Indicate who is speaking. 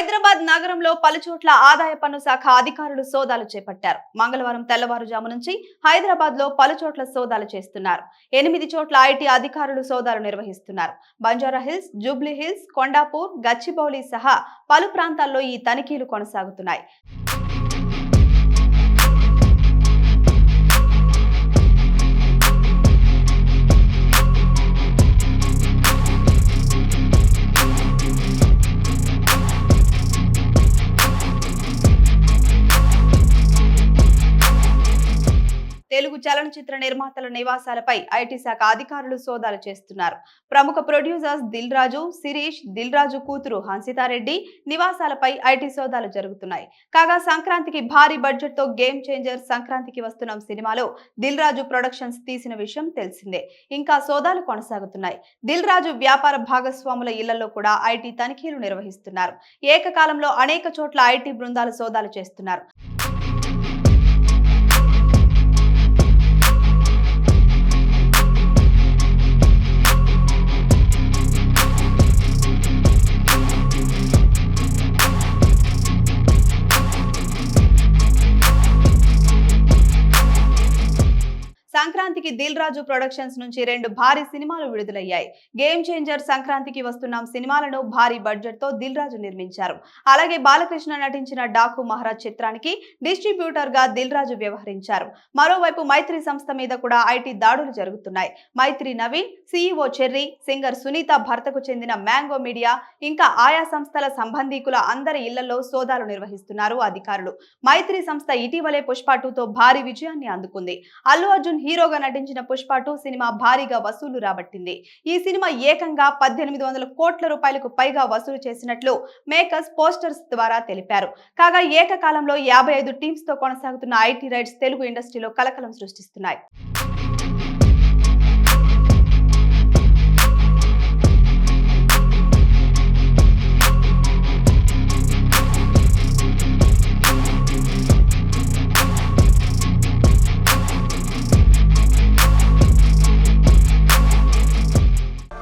Speaker 1: హైదరాబాద్ నగరంలో పలుచోట్ల ఆదాయ పన్ను శాఖ అధికారులు సోదాలు చేపట్టారు. మంగళవారం తెల్లవారుజాము నుంచి హైదరాబాద్లో పలుచోట్ల సోదాలు చేస్తున్నారు. ఎనిమిది చోట్ల ఐటీ అధికారులు సోదాలు నిర్వహిస్తున్నారు. Banjara hills Jubilee hills Kondapur Gachibowli సహా పలు ప్రాంతాల్లో ఈ తనిఖీలు కొనసాగుతున్నాయి. తెలుగు చలనచిత్ర నిర్మాతల నివాసాలపై ఐటీ శాఖ అధికారులు సోదాలు చేస్తున్నారు. ప్రముఖ ప్రొడ్యూసర్స్ దిల్ రాజు శిరీష్ దిల్ రాజు కూతురు హన్సితారెడ్డి నివాసాలపై ఐటీ సోదాలు జరుగుతున్నాయి. కాగా సంక్రాంతికి భారీ బడ్జెట్తో గేమ్ చేంజర్ సంక్రాంతికి వస్తున్న సినిమాలో దిల్ రాజు ప్రొడక్షన్స్ తీసిన విషయం తెలిసిందే. ఇంకా సోదాలు కొనసాగుతున్నాయి. దిల్ రాజు వ్యాపార భాగస్వాముల ఇళ్ళలో కూడా ఐటీ తనిఖీలు నిర్వహిస్తున్నారు. ఏకకాలంలో అనేక చోట్ల ఐటీ బృందాలు సోదాలు చేస్తున్నారు. సంక్రాంతికి దిల్ రాజు ప్రొడక్షన్స్ నుంచి రెండు భారీ సినిమాలు విడుదలయ్యాయి. గేమ్ చేంజర్ సంక్రాంతికి వస్తున్నాం సినిమాలను భారీ బడ్జెట్తో దిల్ రాజు నిర్మించారు. అలాగే బాలకృష్ణ నటించిన డాకు మహారాజ్ చిత్రానికి డిస్ట్రిబ్యూటర్గా దిల్ రాజు వ్యవహరించారు. మరోవైపు మైత్రి సంస్థ మీద కూడా ఐటీ దాడులు జరుగుతున్నాయి. మైత్రి నవీన్ సీఈఓ చెర్రీ సింగర్ సునీత భర్తకు చెందిన మ్యాంగో మీడియా ఇంకా ఆయా సంస్థల సంబంధీకుల అందరి ఇళ్ళలో సోదాలు నిర్వహిస్తున్నారు అధికారులు. మైత్రి సంస్థ ఇటీవలే పుష్ప టూతో భారీ విజయాన్ని అందుకుంది. అల్లు అర్జున్ హీరోగా నటించిన పుష్ప టూ సినిమా భారీగా వసూలు రాబట్టింది. ఈ సినిమా ఏకంగా పద్దెనిమిది వందల కోట్ల రూపాయలకు పైగా వసూలు చేసినట్లు మేకర్స్ పోస్టర్స్ ద్వారా తెలిపారు. కాగా ఏకకాలంలో యాభై ఐదు టీమ్స్తో కొనసాగుతున్న ఐటీ రైడ్స్ తెలుగు ఇండస్ట్రీలో కలకలం సృష్టిస్తున్నాయి.